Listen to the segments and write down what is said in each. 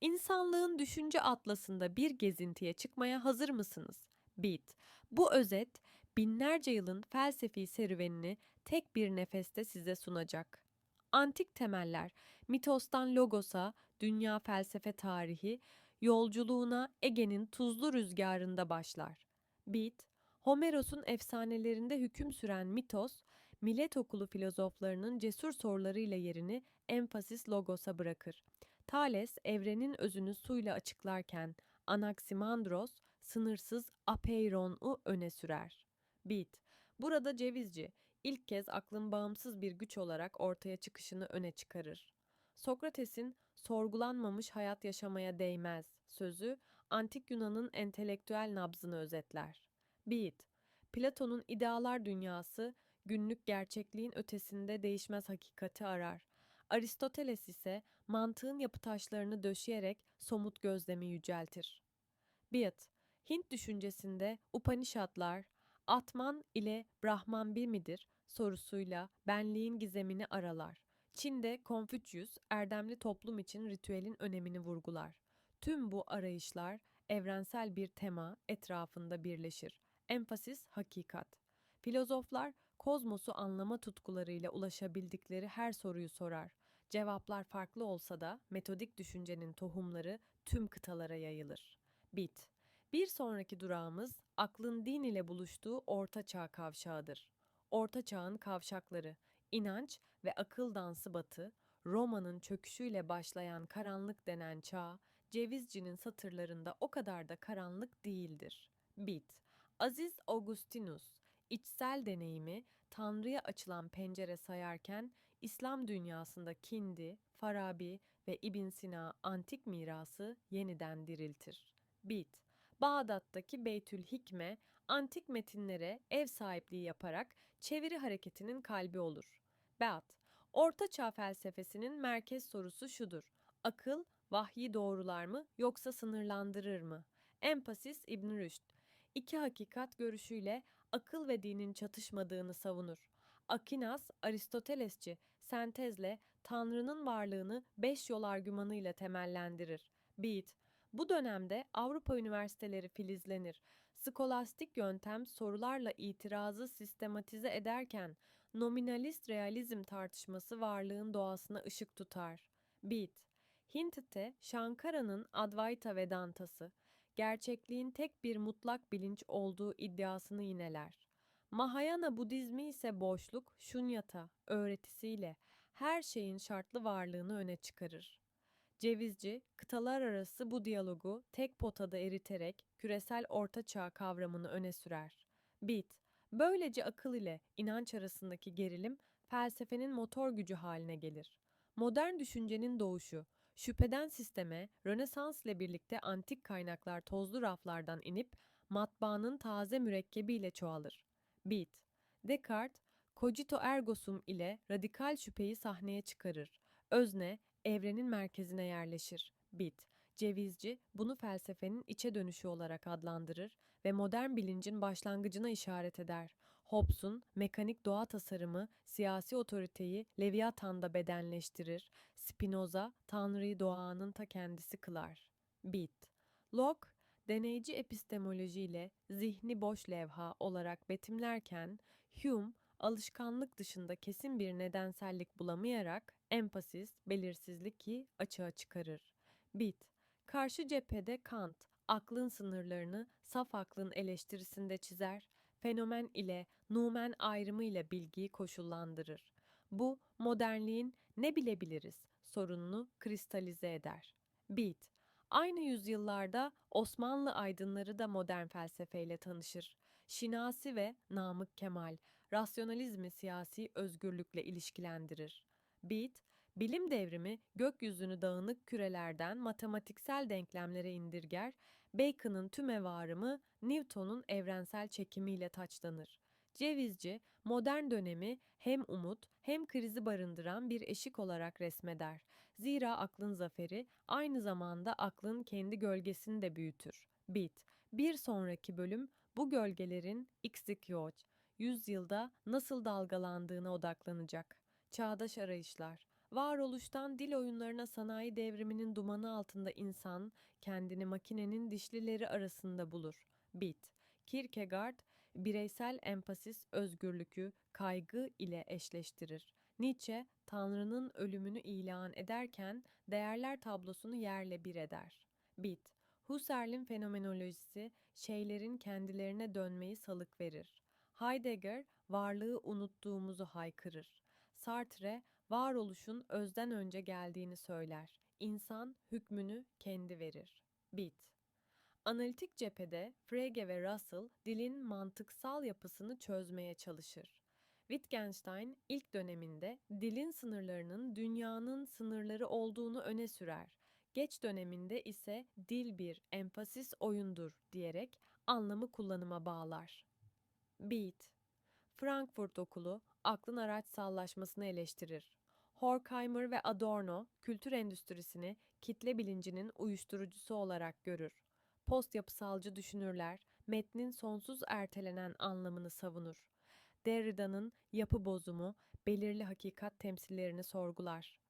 İnsanlığın düşünce atlasında bir gezintiye çıkmaya hazır mısınız? Beat. Bu özet binlerce yılın felsefi serüvenini tek bir nefeste size sunacak. Antik temeller, mitostan logosa, dünya felsefe tarihi, yolculuğuna Ege'nin tuzlu rüzgarında başlar. Beat, Homeros'un efsanelerinde hüküm süren mitos, millet okulu filozoflarının cesur sorularıyla yerini emphasis logosa bırakır. Thales evrenin özünü suyla açıklarken Anaximandros sınırsız apeiron'u öne sürer. Beat. Burada cevizci ilk kez aklın bağımsız bir güç olarak ortaya çıkışını öne çıkarır. Sokrates'in sorgulanmamış hayat yaşamaya değmez sözü antik Yunan'ın entelektüel nabzını özetler. Beat. Platon'un idealar dünyası günlük gerçekliğin ötesinde değişmez hakikati arar. Aristoteles ise mantığın yapı taşlarını döşeyerek somut gözlemi yüceltir. Biat, Hint düşüncesinde Upanishadlar, Atman ile Brahman bir midir sorusuyla benliğin gizemini aralar. Çin'de Konfüçyüs, erdemli toplum için ritüelin önemini vurgular. Tüm bu arayışlar evrensel bir tema etrafında birleşir. Emphasis hakikat. Filozoflar kozmosu anlama tutkularıyla ulaşabildikleri her soruyu sorar. Cevaplar farklı olsa da metodik düşüncenin tohumları tüm kıtalara yayılır. Bit. Bir sonraki durağımız aklın din ile buluştuğu Orta Çağ kavşağıdır. Orta Çağ'ın kavşakları, inanç ve akıl dansı batı, Roma'nın çöküşüyle başlayan karanlık denen çağ, Cevizci'nin satırlarında o kadar da karanlık değildir. Bit. Aziz Augustinus, içsel deneyimi Tanrı'ya açılan pencere sayarken İslam dünyasında Kindi, Farabi ve İbn Sina antik mirası yeniden diriltir. Bit. Bağdat'taki Beytül Hikme antik metinlere ev sahipliği yaparak çeviri hareketinin kalbi olur. Beat. Orta Çağ felsefesinin merkez sorusu şudur. Akıl vahyi doğrular mı yoksa sınırlandırır mı? Empasis İbn Rüşd. İki hakikat görüşüyle akıl ve dinin çatışmadığını savunur. Akinas, Aristotelesçi sentezle Tanrı'nın varlığını beş yol argümanıyla temellendirir. Bede, bu dönemde Avrupa üniversiteleri filizlenir. Skolastik yöntem sorularla itirazı sistematize ederken nominalist realizm tartışması varlığın doğasına ışık tutar. Bede, Hintite, Shankara'nın Advaita Vedantası, gerçekliğin tek bir mutlak bilinç olduğu iddiasını yineler. Mahayana Budizmi ise boşluk, şunyata öğretisiyle her şeyin şartlı varlığını öne çıkarır. Cevizci, kıtalar arası bu diyalogu tek potada eriterek küresel orta çağ kavramını öne sürer. Bit, böylece akıl ile inanç arasındaki gerilim felsefenin motor gücü haline gelir. Modern düşüncenin doğuşu, şüpheden sisteme, Rönesans ile birlikte antik kaynaklar tozlu raflardan inip matbaanın taze mürekkebiyle çoğalır. Bit, Descartes, cogito ergo sum ile radikal şüpheyi sahneye çıkarır. Özne, evrenin merkezine yerleşir. Bit, Cevizci bunu felsefenin içe dönüşü olarak adlandırır ve modern bilincin başlangıcına işaret eder. Hobbes'un mekanik doğa tasarımı siyasi otoriteyi Leviathan'da bedenleştirir. Spinoza Tanrı'yı doğanın ta kendisi kılar. Bit, Locke deneyici epistemolojiyle zihni boş levha olarak betimlerken Hume alışkanlık dışında kesin bir nedensellik bulamayarak empasis, belirsizlik açığa çıkarır. Bit, karşı cephede Kant, aklın sınırlarını saf aklın eleştirisinde çizer, fenomen ile numen ayrımı ile bilgiyi koşullandırır. Bu, modernliğin ne bilebiliriz sorununu kristalize eder. Bit, Aynı yüzyıllarda Osmanlı aydınları da modern felsefeyle tanışır. Şinasi ve Namık Kemal rasyonalizmi siyasi özgürlükle ilişkilendirir. Beat, bilim devrimi gökyüzünü dağınık kürelerden matematiksel denklemlere indirger, Bacon'ın tümevarımı Newton'un evrensel çekimiyle taçlanır. Cevizci, modern dönemi hem umut hem krizi barındıran bir eşik olarak resmeder. Zira aklın zaferi aynı zamanda aklın kendi gölgesini de büyütür. Bit. Bir sonraki bölüm bu gölgelerin X'ik yüzyılda nasıl dalgalandığına odaklanacak. Çağdaş arayışlar. Varoluştan dil oyunlarına sanayi devriminin dumanı altında insan kendini makinenin dişlileri arasında bulur. Bit. Kierkegaard, bireysel empasis özgürlükü kaygı ile eşleştirir. Nietzsche, Tanrı'nın ölümünü ilan ederken değerler tablosunu yerle bir eder. Bit. Husserl'in fenomenolojisi şeylerin kendilerine dönmeyi salık verir. Heidegger varlığı unuttuğumuzu haykırır. Sartre varoluşun özden önce geldiğini söyler. İnsan hükmünü kendi verir. Bit. Analitik cephede Frege ve Russell dilin mantıksal yapısını çözmeye çalışır. Wittgenstein ilk döneminde dilin sınırlarının dünyanın sınırları olduğunu öne sürer. Geç döneminde ise dil bir empasis oyundur diyerek anlamı kullanıma bağlar. Beat Frankfurt Okulu aklın araçsallaşmasını eleştirir. Horkheimer ve Adorno kültür endüstrisini kitle bilincinin uyuşturucusu olarak görür. Post yapısalcı düşünürler metnin sonsuz ertelenen anlamını savunur. Derrida'nın yapı bozumu belirli hakikat temsillerini sorgular.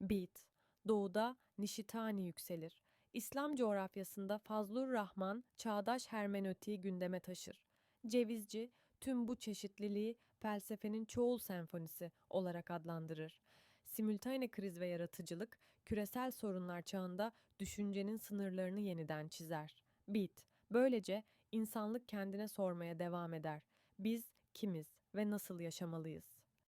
Beat, doğuda Nişitani yükselir. İslam coğrafyasında Fazlur Rahman çağdaş hermeneutiği gündeme taşır. Cevizci tüm bu çeşitliliği felsefenin çoğul senfonisi olarak adlandırır. Simültane kriz ve yaratıcılık küresel sorunlar çağında düşüncenin sınırlarını yeniden çizer. Beat, böylece insanlık kendine sormaya devam eder. Biz kimiz ve nasıl yaşamalıyız?